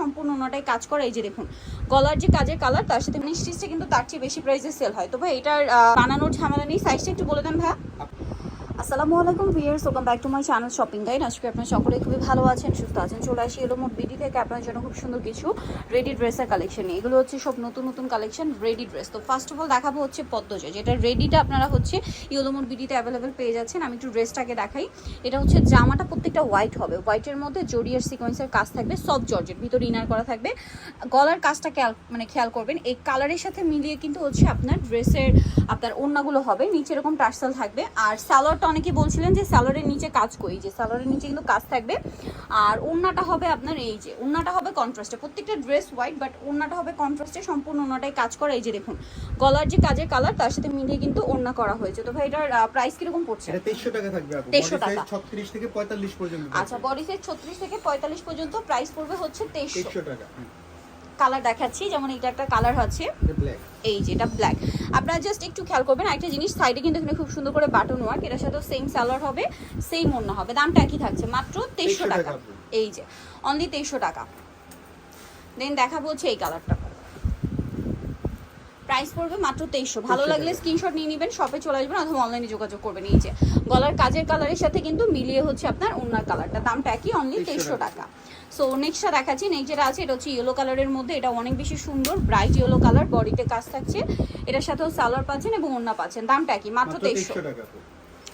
সম্পূর্ণ ওনাটাই কাজ করে, এই যে দেখুন, গলার যে কাজের কালার তার সাথে মিষ্টিসটা কিন্তু তার চেয়ে বেশি প্রাইসে সেল হয়। তো ভাই, এটার বানানোর ঝামেলা নেই। সাইজটা একটু বলে দেন ভাইয়া। আসসালামু আলাইকুম viewers welcome back to my channel shopping guide আজকে আপনারা সকলে খুবই ভালো আছেন, সুস্থ আছেন। চলে আসি এলো মোট বিডি থেকে আপনার জন্য খুব সুন্দর কিছু রেডি ড্রেসের কালেকশন এগুলো হচ্ছে সব নতুন নতুন কালেকশন রেডি ড্রেস তো ফার্স্ট অফ অল দেখাবো হচ্ছে পদ্মজা, যেটা রেডিটা আপনারা হচ্ছে ইয়েলো মোট বিডিতে অ্যাভেলেবেল পেয়ে যাচ্ছেন। আমি একটু ড্রেসটাকে দেখাই। এটা হচ্ছে জামাটা প্রত্যেকটা হোয়াইট হবে। হোয়াইটের মধ্যে জড়িয়ার সিকোয়েন্সের কাজ থাকবে সব জর্জের ভিতরে ইনার করা থাকবে। গলার কাজটা খেয়াল মানে খেয়াল করবেন, এই কালারের সাথে মিলিয়ে কিন্তু হচ্ছে আপনার ড্রেসের আপনার ওড়নাগুলো হবে, নিচে এরকম টার্সাল থাকবে। আর সালোয়ারটা অনেকে বলছিলেন যে সালোয়ারের নিচে কাজ করি যে সালোয়ারের নিচে কিন্তু কাজ থাকবে। আর ওড়নাটা হবে আপনার এই যে ওড়নাটা হবে কন্ট্রাস্টে। প্রত্যেকটা ড্রেস হোয়াইট বাট ওড়নাটা হবে কন্ট্রাস্টে সম্পূর্ণ ওড়নাটাই কাজ করা। এই যে দেখুন গলার যে কাজের কালার তার সাথে মিলিয়ে কিন্তু ওড়না করা হয়েছে। তো ভাই এটার প্রাইস কীরকম পড়ছে? এটা 2300 টাকা থাকবে আপু 2300 বডি সাইজ টাকা। 36 থেকে 45 পর্যন্ত আচ্ছা বডি সাইজ ছত্রিশ থেকে পঁয়তাল্লিশ পর্যন্ত প্রাইস পড়বে হচ্ছে তেইশশো। টাকা কালার দেখাচ্ছি যেমন এটা একটা কালার হচ্ছে। এই যে এটা ব্ল্যাক আপনারা জাস্ট একটু খেয়াল করবেন একটা জিনিস সাইডে কিন্তু এখানে খুব সুন্দর করে বাটন ওয়ার্ক এটার সাথে সেম সালোয়ার হবে সেম অন্য হবে। দামটা একই থাকছে মাত্র তেইশশো টাকা। টাকা। এই যে অনলি তেইশশো টাকা। দেন দেখাবো হচ্ছে এই কালারটা প্রাইস পড়বে মাত্র তেইশশো। ভালো লাগলে। স্ক্রিনশট নিয়ে নেবেন শপে চলে আসবেন অথবা অনলাইনে যোগাযোগ করবেন। এই যে গলার কাজের কালারের সাথে কিন্তু মিলিয়ে হচ্ছে আপনার অন্যার কালারটা দামটা একই অনলি 2300 তেইশশো টাকা। সো নেক্সটটা দেখাচ্ছি। নেক্সট যেটা আছে এটা হচ্ছে ইয়েলো কালারের মধ্যে। এটা অনেক বেশি সুন্দর ব্রাইট ইয়েলো কালার বডিতে কাজ থাকছে। এটার সাথেও সালোয়ার পাচ্ছেন এবং ওন্না পাচ্ছেন। দামটা একই মাত্র তেইশশো। 2300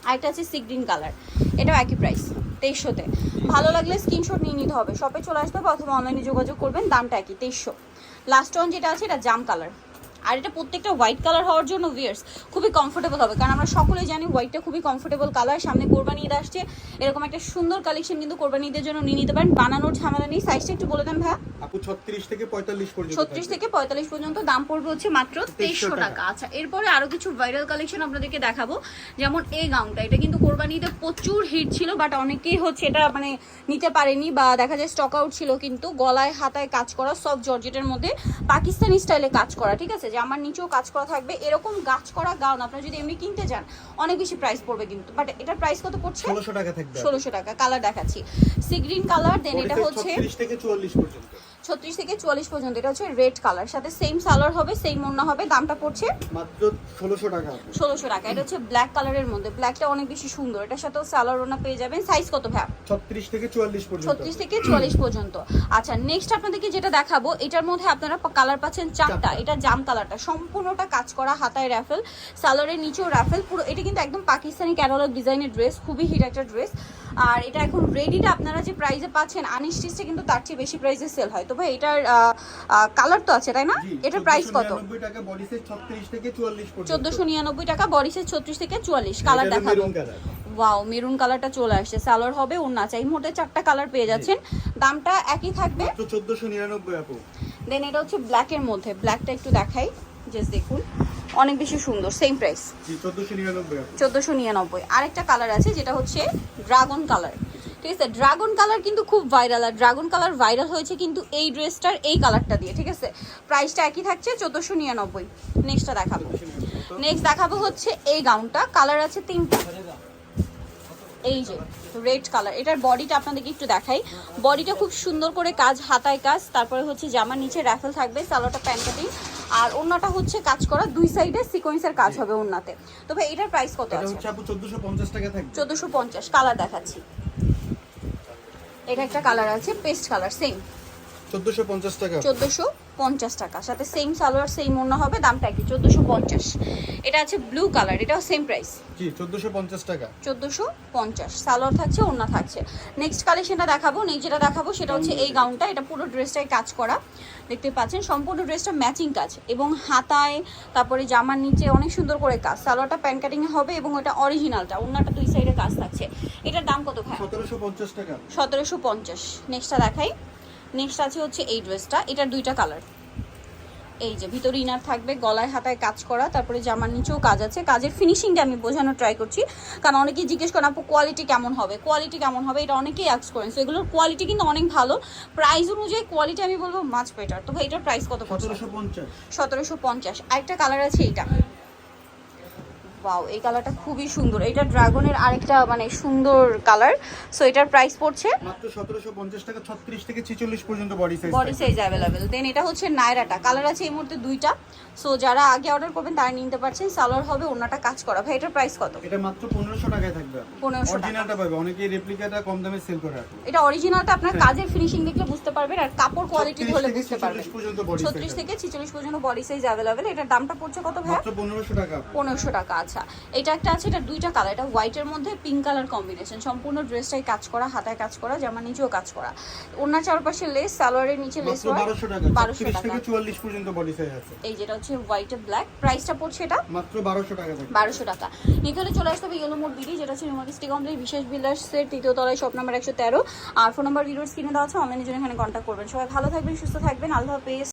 আরেকটা আছে সি গ্রিন কালার এটাও একই প্রাইস তেইশশোতে। ভালো লাগলে স্ক্রিনশট নিয়ে নিতে হবে। শপে চলে আসতে হবে অথবা অনলাইনে যোগাযোগ করবেন দামটা একই তেইশশো। লাস্ট অন যেটা আছে এটা জাম কালার আর এটা প্রত্যেকটা হোয়াইট কালার হওয়ার জন্য ভিয়ার্স খুবই কমফোর্টেবল হবে। কারণ আমরা সকলেই জানি হোয়াইটটা খুবই কমফোর্টেবল কালার সামনে কোরবানি ঈদ আসছে এরকম একটা সুন্দর কালেকশন কিন্তু কোরবানি ঈদের জন্য নিয়ে নিতে পারেন। বানানোর ঝামেলা নেই সাইজটা একটু বলে দেন ভাই। আপু 36 থেকে 45 পর্যন্ত ছত্রিশ থাকবে। থেকে পঁয়তাল্লিশ পর্যন্ত দাম পড়বে হচ্ছে মাত্র তেইশশো 2300 টাকা। আচ্ছা এরপরে আরও কিছু ভাইরাল কালেকশন আপনাদেরকে দেখাবো। যেমন এই গাউনটা এটা কিন্তু কোরবানিতে প্রচুর হিট ছিল বাট অনেকেই হচ্ছে এটা মানে নিতে পারেনি বা দেখা যায় স্টক আউট ছিল কিন্তু গলায় হাতায় কাজ করা সব জর্জেটের মধ্যে পাকিস্তানি স্টাইলে কাজ করা ঠিক আছে? যে আমার নিচেও কাজ করা থাকবে এরকম গাছ করা গাউন আপনারা যদি এমনি কিনতে যান অনেক বেশি প্রাইস পড়বে কিন্তু। বাট এটার প্রাইস কত পড়ছে? ষোলোশো টাকা থাকবে। ষোলোশো টাকা কালার দেখাচ্ছি। সি গ্রিন কালার দেন এটা হচ্ছে থেকে 44 পর্যন্ত। ছত্রিশ থেকে চুয়াল্লিশ পর্যন্ত। এটা হচ্ছে রেড কালার সাথে সেম সালোয়ার হবে সেম ওড়না হবে। দামটা পড়ছে মাত্র 1600 টাকা। ষোলোশো টাকা। এটা হচ্ছে ব্ল্যাক কালারের মধ্যে। ব্ল্যাকটা অনেক বেশি সুন্দর। এটার সাথেও সালোয়ার ওড়না পেয়ে যাবেন। সাইজ কত ভ্যা 36 থেকে 44 পর্যন্ত। ছত্রিশ থেকে চুয়াল্লিশ পর্যন্ত। আচ্ছা নেক্সট আপনাদেরকে যেটা দেখাবো এটার মধ্যে আপনারা কালার পাচ্ছেন চারটা। এটা জাম কালারটা সম্পূর্ণটা কাজ করা হাতায় র্যাফেল সালোয়ারের নিচেও র্যাফেল পুরো এটা কিন্তু একদম পাকিস্তানি ক্যাটালগ ডিজাইনের ড্রেস খুবই হিট একটা ড্রেস আর এটা এখন রেডিটা আপনারা যে প্রাইসে পাচ্ছেন আনস্টিচটা কিন্তু তার চেয়ে বেশি প্রাইসে সেল হয়। তো ভাই এটার কালার তো আছে তাই না? এটার প্রাইস কত? 1499 টাকা বডি সাইজ 36 থেকে 44 পর্যন্ত। চোদ্দোশো নিরানব্বই টাকা বডি সাইজ ছত্রিশ থেকে চুয়াল্লিশ। কালার দেখাবো। ওয়াও মেরুন কালারটা চলে আসছে। সালোয়ার হবে ওনা চাই মোটে চারটা কালার পেয়ে যাচ্ছেন। দামটা একই থাকবে। চোদ্দশো 1499 আপু। দেন এটা হচ্ছে ব্ল্যাকের মধ্যে। ব্ল্যাকটা একটু দেখাই। জাস্ট দেখুন। অনেক বেশি সুন্দর সেম প্রাইস জি 1499 আপু চোদ্দোশো নিরানব্বই। আরেকটা কালার আছে যেটা হচ্ছে ড্রাগন কালার ঠিক আছে? ড্রাগন কালার কিন্তু খুব ভাইরাল আর ড্রাগন কালার ভাইরাল হয়েছে কিন্তু এই ড্রেসটার এই কালারটা দিয়ে ঠিক আছে? প্রাইসটা একই থাকছে চোদ্দোশো নিরানব্বই। নেক্সটটা দেখাবো। নেক্সট দেখাবো হচ্ছে এই গাউনটা কালার আছে তিনটা। এই যে রেড কালার এটার বডিটা আপনাদেরকে একটু দেখাই। বডিটা খুব সুন্দর করে কাজ হাতায় কাজ তারপরে হচ্ছে জামার নিচে র্যাফেল থাকবে সালোটা প্যান্ট কাটিং আর ওন্নাটা হচ্ছে কাজ করা দুই সাইডে সিকোয়েন্সের কাজ হবে ওন্নাতে। তো ভাই এটার প্রাইস কত এটা আছে? হচ্ছে 1450 টাকা থাকবে। চোদ্দোশো পঞ্চাশ কালার দেখাচ্ছি। এটা একটা কালার আছে পেস্ট কালার সেম 1450 টাকা। চোদ্দোশো পঞ্চাশ টাকা। সাথে সেম সালোয়ার সেম অন্য হবে দামটা কি চোদ্দোশো পঞ্চাশ। এটা আছে ব্লু কালার এটাও সেম প্রাইস জি 1450 টাকা? চোদ্দোশো পঞ্চাশ সালোয়ার থাকছে ওড়না থাকছে। নেক্সট কালেকশনটা দেখাবো নেক্সট যেটা দেখাবো সেটা হচ্ছে এই গাউনটা এটা পুরো ড্রেসটাই কাজ করা। দেখতে পাচ্ছেন সম্পূর্ণ ড্রেসটা ম্যাচিং কাজ। এবং হাতায় তারপরে জামার নিচে অনেক সুন্দর করে কাজ। সালোয়ারটা প্যান্ট কাটিং হবে এবং এটা অরিজিনালটা ওড়নাটা দুই সাইডে কাজ থাকছে। এটার দাম কত ভাই? 1750 টাকা। সতেরোশো পঞ্চাশ। নেক্সটটা দেখাই। নেক্সট আছে হচ্ছে এই ড্রেসটা এটার দুইটা কালার। এই যে ভিতরে ইনার থাকবে গলায় হাতায় কাজ করা তারপরে জামার নিচেও কাজ আছে। কাজের ফিনিশিংটা আমি বোঝানোর ট্রাই করছি। কারণ অনেকেই জিজ্ঞেস করেন আপু কোয়ালিটি কেমন হবে? কোয়ালিটি কেমন হবে? এটা অনেকেই অ্যাক্স করেন। সো এগুলোর কোয়ালিটি কিন্তু অনেক ভালো। প্রাইস অনুযায়ী কোয়ালিটি আমি বলব মাছ বেটার তো ভাই এটার প্রাইস কত পড়ছে? সতেরোশো পঞ্চাশ। আরেকটা কালার আছে এইটা। ওয়াও এই কালারটা খুবই সুন্দর। এটা ড্রাগনের আরেকটা মানে সুন্দর কালার সো এটার প্রাইস পড়ছে মাত্র সতেরোশো পঞ্চাশ টাকা ছত্রিশ থেকে ছিচল্লিশ পর্যন্ত body size body size available then এটা হচ্ছে নায়রাটা কালার আছে এই মুহূর্তে দুইটা। সো যারা আগে অর্ডার করবেন তারা নিতে পারছেন। সালোয়ার হবে ওনাটা কাজ করা। ভাই এটার প্রাইস কত? এটা মাত্র পনেরোশো টাকায় থাকবে। 1500 টাকা। অরিজিনালটা পাবে। অনেকেই রেপ্লিকাটা কম দামে সেল করে এখন এটা অরিজিনালটা আপনার হ্যাঁ। কাজের ফিনিশিং দেখলে বুঝতে পারবেন আর কাপড় কোয়ালিটি হলে বুঝতে পারবেন। 46 পর্যন্ত body size ছত্রিশ থেকে ছিচল্লিশ পর্যন্ত বডি সাইজ অ্যাভেলেবেল এটার দামটা পড়ছে কত ভাই মাত্র পনেরোশো টাকা। পনেরোশো টাকা আচ্ছা এটা একটা আছে এটা দুইটা কালার এটা হোয়াইটের মধ্যে পিঙ্ক কালার কম্বিনেশন সম্পূর্ণ ড্রেসটাই কাজ করা হাতায় কাজ করা জামা নিচেও কাজ করা। ওনার চারপাশে লেস সালোয়ারের নিচে লেস বারোশো টাকা বারোশো টাকা। চুয়াল্লিশ পর্যন্ত বডি সাইজ আছে। এই যেটা হচ্ছে হোয়াইট ব্ল্যাক প্রাইসটা পড়ছে এটা? মাত্র বারোশো টাকা বারোশো টাকা। এখানে চলে আসতে হবে ইয়েলো মোড বিডি যেটা হচ্ছে নিউমারিস্টি কমপ্লেক্স বিশেষ বিলাসের তৃতীয় তলায় শপ নাম্বার একশো তেরো। আর ফোন নাম্বার ভিডিওর স্ক্রিনে দেওয়া আছে অনলাইনের জন্য এখানে কন্ট্যাক্ট করবেন। সবাই ভালো থাকবেন সুস্থ থাকবেন আল্লাহ হাফেজ।